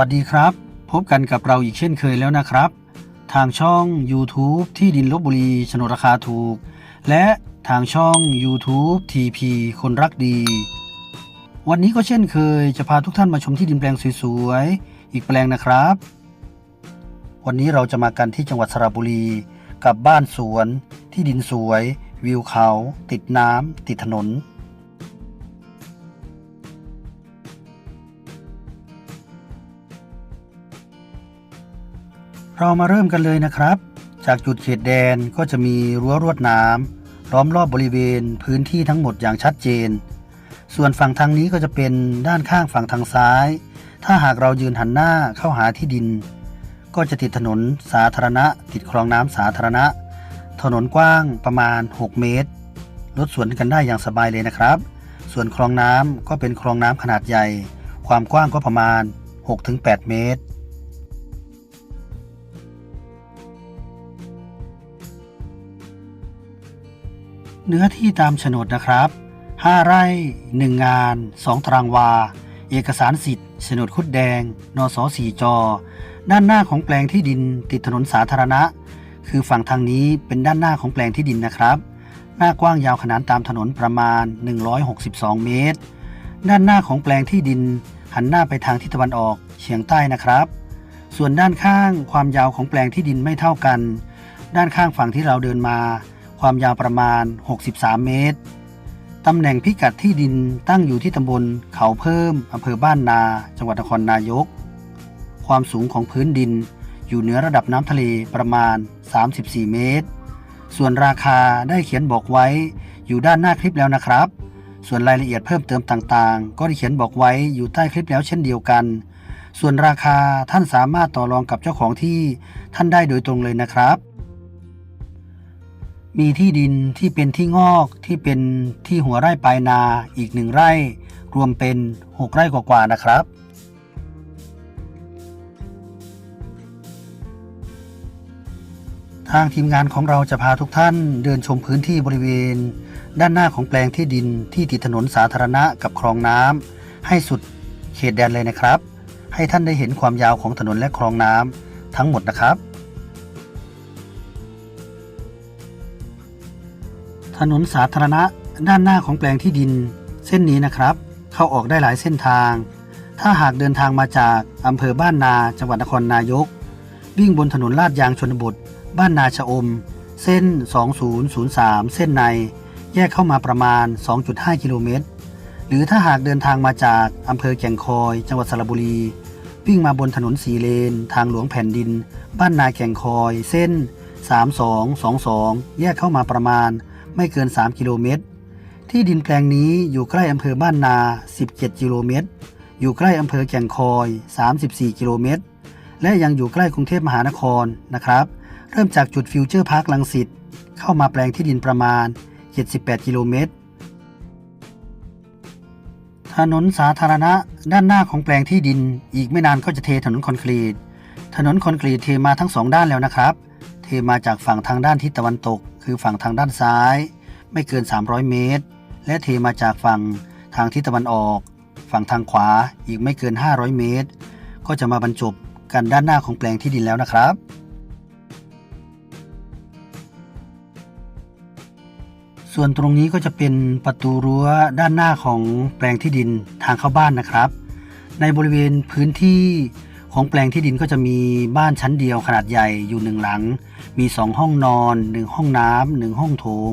สวัสดีครับ พบกันกับเราอีกเช่นเคยแล้วนะครับ ทางช่อง YouTube ที่ดินลบบุรีโฉนดราคาถูก และทางช่อง YouTube TP คนรักดี วันนี้ก็เช่นเคยจะพาทุกท่านมาชมที่ดินแปลงสวยๆ อีกแปลงนะครับ วันนี้เราจะมากันที่จังหวัดสระบุรี กับบ้านสวน ที่ดินสวย วิวเขา ติดน้ำติดถนน เรามาเริ่มกันเลยนะครับ จากจุดเขตแดนก็จะมีรั้วรวดน้ำล้อมรอบบริเวณพื้นที่ทั้งหมดอย่างชัดเจน ส่วนฝั่งทางนี้ก็จะเป็นด้านข้างฝั่งทางซ้าย ถ้าหากเรายืนหันหน้าเข้าหาที่ดิน ก็จะติดถนนสาธารณะ ติดคลองน้ำสาธารณะ ถนนกว้างประมาณ 6 เมตรรถสวนกันได้อย่างสบายเลยนะครับ ส่วนคลองน้ำก็เป็นคลองน้ำขนาดใหญ่ ความกว้างก็ประมาณ 6-8 เมตร เนื้อที่ตามโฉนดนะครับ 5 ไร่ 1 งาน 2 ตารางวา เอกสารสิทธิ์โฉนดคุดแดง นสสี่จอ ด้านหน้าของแปลงที่ดินติดถนนสาธารณะ คือฝั่งทางนี้เป็นด้านหน้าของแปลงที่ดินนะครับ หน้ากว้างยาวขนานตามถนนประมาณ 162 เมตร ด้านหน้าของแปลงที่ดิน หันหน้าไปทางทิศตะวันออกเฉียงใต้นะครับ ส่วนด้านข้างความยาวของแปลงที่ดินไม่เท่ากัน ด้านข้างฝั่งที่เราเดินมา ความยาวประมาณ 63 เมตร ตำแหน่งพิกัดที่ดินตั้งอยู่ที่ตำบลเขาเพิ่มอำเภอบ้านนา จังหวัดนครนายก ความสูงของพื้นดินอยู่เหนือระดับน้ำทะเลประมาณ 34 เมตร ส่วนราคาได้เขียนบอกไว้อยู่ด้านหน้าคลิปแล้วนะครับ ส่วนรายละเอียดเพิ่มเติมต่างๆ ก็ได้เขียนบอกไว้อยู่ใต้คลิปแล้วเช่นเดียวกัน ส่วนราคาท่านสามารถต่อรองกับเจ้าของที่ท่านได้โดยตรงเลยนะครับ มีที่ดินที่เป็นที่งอกที่เป็นที่หัวไร่ปลายนาอีกหนึ่งไร่ รวมเป็น 6 ไร่กว่าๆนะครับ ทางทีมงานของเราจะพาทุกท่านเดินชมพื้นที่บริเวณ ด้านหน้าของแปลงที่ดินที่ติดถนนสาธารณะกับคลองน้ำให้สุดเขตแดนเลยนะครับ ให้ท่านได้เห็นความยาวของถนนและคลองน้ำทั้งหมดนะครับ ถนนสาธารณะด้านหน้าของแปลงที่ดิน เส้นนี้นะครับ เข้าออกได้หลายเส้นทาง ถ้าหากเดินทางมาจากอำเภอบ้านนา จังหวัดนครนายก วิ่งบนถนนลาดยางชนบท บ้านนาชะอม เส้น 2003 เส้นใน แยกเข้ามาประมาณ 2.5 กิโลเมตร หรือถ้าหากเดินทางมาจากอำเภอแก่งคอย จังหวัดสระบุรี วิ่งมาบนถนนสีเลน ทางหลวงแผ่นดิน บ้านนาแก่งคอย เส้น 3222 แยกเข้ามาประมาณ ไม่เกิน 3 กิโลเมตร ที่ดินแปลงนี้อยู่ใกล้อำเภอบ้านนา 17 กิโลเมตร อยู่ใกล้อำเภอแก่งคอย 34 กิโลเมตร และยังอยู่ใกล้กรุงเทพมหานครนะครับ เริ่มจากจุดฟิวเจอร์พาร์คลังสิตเข้ามาแปลงที่ดินประมาณ 78 กิโลเมตร ถนนสาธารณะด้านหน้าของแปลงที่ดิน อีกไม่นานก็จะเทถนนคอนกรีต ถนนคอนกรีตเทมาทั้งสองด้านแล้วนะครับ เทมาจากฝั่งทางด้านทิศตะวันตก คือฝั่งทางด้านซ้าย ไม่เกิน 300 เมตร และเทมาจากฝั่งทางทิศตะวันออก ฝั่งทางขวาอีกไม่เกิน 500 เมตร ก็จะมาบรรจบกันด้านหน้าของแปลงที่ดินแล้วนะครับ ส่วนตรงนี้ก็จะเป็นประตูรั้วด้านหน้าของแปลงที่ดินทางเข้าบ้านนะครับ ในบริเวณพื้นที่ของแปลงที่ดินก็จะมีบ้านชั้นเดียวขนาดใหญ่อยู่หนึ่งหลัง มีสองห้องนอนหนึ่งห้องน้ำหนึ่งห้องโถง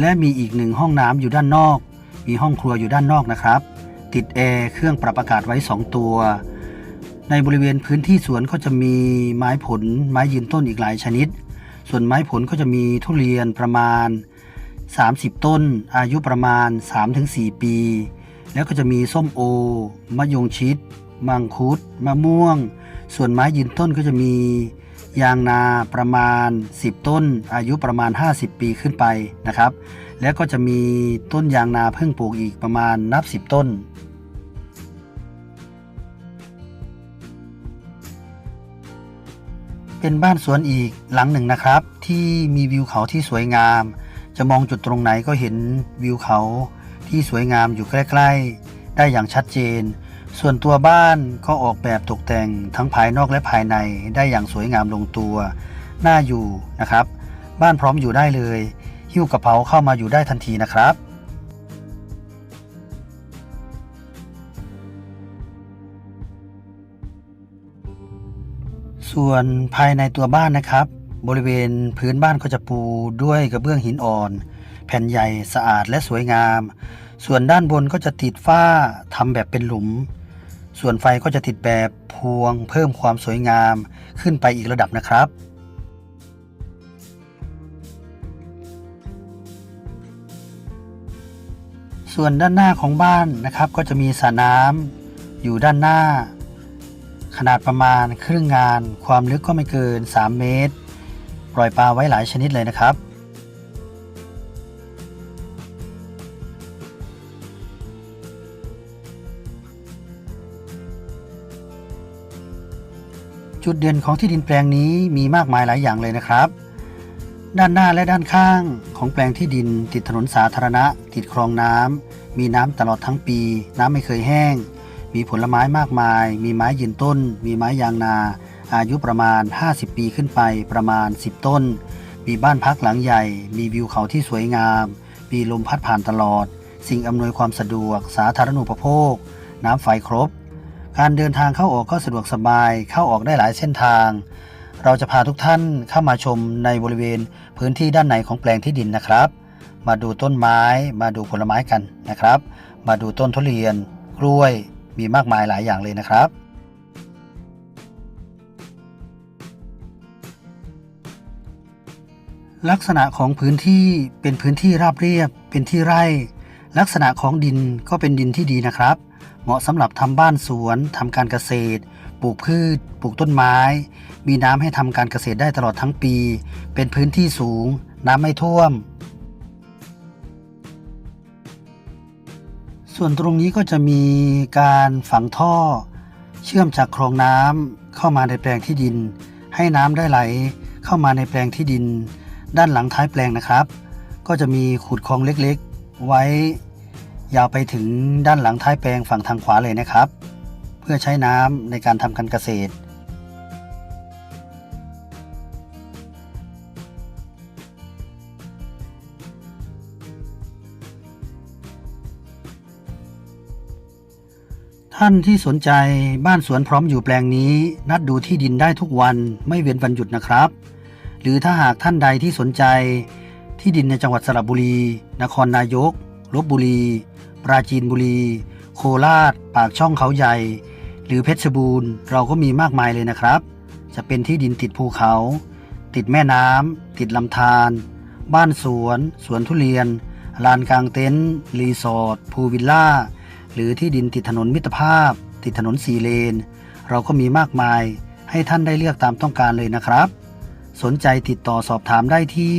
และมีอีกหนึ่งห้องน้ำอยู่ด้านนอก มีห้องครัวอยู่ด้านนอกนะครับ ติดแอร์เครื่องปรับอากาศไว้ 2 ตัว ในบริเวณพื้นที่สวนก็จะมีไม้ผล ไม้ยืนต้นอีกหลายชนิด ส่วนไม้ผลก็จะมีทุเรียนประมาณ 30 ต้น อายุประมาณ 3-4 ปี แล้วก็จะมีส้มโอ มะยงชิด มังคุด มะม่วง ส่วนไม้ยืนต้นก็จะมี ยางนาประมาณ 10 ต้น อายุประมาณ 50 ปีขึ้นไปนะครับ แล้วก็จะมีต้นยางนาเพิ่งปลูกอีกประมาณนับ 10 ต้น เป็นบ้านสวนอีกหลังหนึ่งนะครับ ที่มีวิวเขาที่สวยงาม จะมองจุดตรงไหนก็เห็นวิวเขาที่สวยงามอยู่ใกล้ ๆ ได้อย่างชัดเจน ส่วนตัวบ้านก็ออกแบบตกแต่งทั้งภายนอกและภายในได้อย่างสวยงามลงตัว น่าอยู่นะครับ บ้านพร้อมอยู่ได้เลย หิ้วกระเป๋าเข้ามาอยู่ได้ทันทีนะครับ ส่วนภายในตัวบ้านนะครับ บริเวณพื้นบ้านก็จะปูด้วยกระเบื้องหินอ่อน แผ่นใหญ่สะอาดและสวยงาม ส่วนด้านบนก็จะติดฝ้าทำแบบเป็นหลุม ส่วนไฟก็จะติดแบบพวงเพิ่มความสวยงามขึ้นไปอีกระดับนะครับ ส่วนด้านหน้าของบ้านนะครับก็จะมีสระน้ำอยู่ด้านหน้า ขนาดประมาณครึ่งงาน ความลึกก็ไม่เกิน 3 เมตร ปล่อยปลาไว้หลายชนิดเลยนะครับ จุดเด่นของที่ดินแปลงนี้มีมากมายหลายอย่างเลยนะครับ ด้านหน้าและด้านข้างของแปลงที่ดินติดถนนสาธารณะ ติดคลองน้ำมีน้ำตลอดทั้งปี น้ำไม่เคยแห้ง มีผลไม้มากมาย มีไม้ยืนต้น มีไม้ยางนา อายุประมาณ 50 ปีขึ้นไปประมาณ 10 ต้น มีบ้านพักหลังใหญ่ มีวิวเขาที่สวยงาม มีลมพัดผ่านตลอด สิ่งอำนวยความสะดวก สาธารณูปโภค น้ำไฟครบ การเดินทางเข้าออกก็สะดวกสบายเข้าออกได้หลายเส้นทาง เราจะพาทุกท่านเข้ามาชมในบริเวณพื้นที่ด้านในของแปลงที่ดินนะครับ มาดูต้นไม้ มาดูผลไม้กันนะครับ มาดูต้นทุเรียน กล้วยมีมากมายหลายอย่างเลยนะครับลักษณะของพื้นที่เป็นพื้นที่ราบเรียบ เป็นที่ไร่ ลักษณะของดินก็เป็นดินที่ดีนะครับ เหมาะสำหรับทำบ้านสวนทำการเกษตร ปลูกพืช ปลูกต้นไม้ มีน้ำให้ทำการเกษตรได้ตลอดทั้งปี เป็นพื้นที่สูง น้ำไม่ท่วม ส่วนตรงนี้ก็จะมีการฝังท่อ เชื่อมจากคลองน้ำเข้ามาในแปลงที่ดิน ให้น้ำได้ไหลเข้ามาในแปลงที่ดิน ด้านหลังท้ายแปลงนะครับ ก็จะมีขุดคลองเล็ก ไว้ยาวไปถึงด้านหลังท้ายแปลงฝั่งทางขวาเลยนะครับ เพื่อใช้น้ำในการทำการเกษตร ท่านที่สนใจบ้านสวนพร้อมอยู่แปลงนี้ นัดดูที่ดินได้ทุกวันไม่เว้นวันหยุดนะครับ หรือถ้าหากท่านใดที่สนใจ ที่ดินในจังหวัดสระบุรี นครนายก ลบบุรี ปราจีนบุรี โคราช ปากช่องเขาใหญ่ หรือเพชรบูรณ์ เราก็มีมากมายเลยนะครับ จะเป็นที่ดินติดภูเขา ติดแม่น้ำ ติดลำธารบ้านสวน สวนทุเรียน ลานกลางเต็นท์ รีสอร์ท พูวิลล่า หรือที่ดินติดถนนมิตรภาพ ติดถนนสีเลน เราก็มีมากมาย ให้ท่านได้เลือกตามต้องการเลยนะครับ สนใจติดต่อสอบถามได้ที่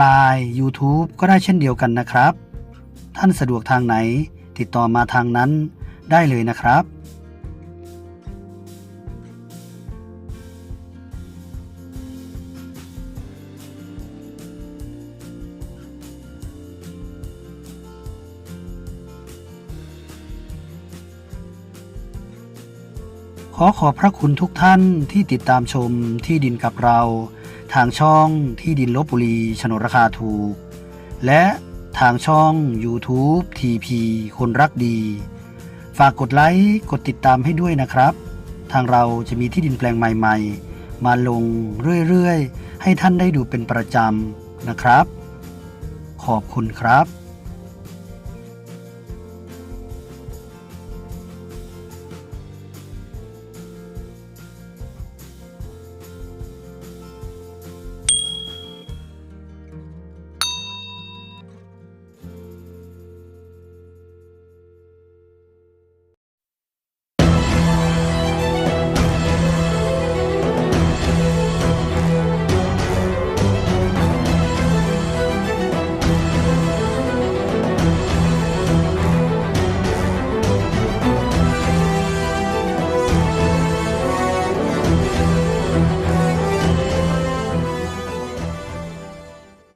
Line YouTube ก็ได้เช่นเดียวกันนะครับ ท่านสะดวกทางไหน ติดต่อมาทางนั้นได้เลยนะครับ ขอขอบพระคุณทุกท่านที่ติดตามชมที่ดินกับเรา ทางช่องที่ดินลบบุรีโฉนดราคาถูก และทางช่อง YouTube TP คนรักดี ฝากกดไลค์กดติดตามให้ด้วยนะครับ ทางเราจะมีที่ดินแปลงใหม่ๆ มาลงเรื่อยๆ ให้ท่านได้ดูเป็นประจำนะครับ ขอบคุณครับ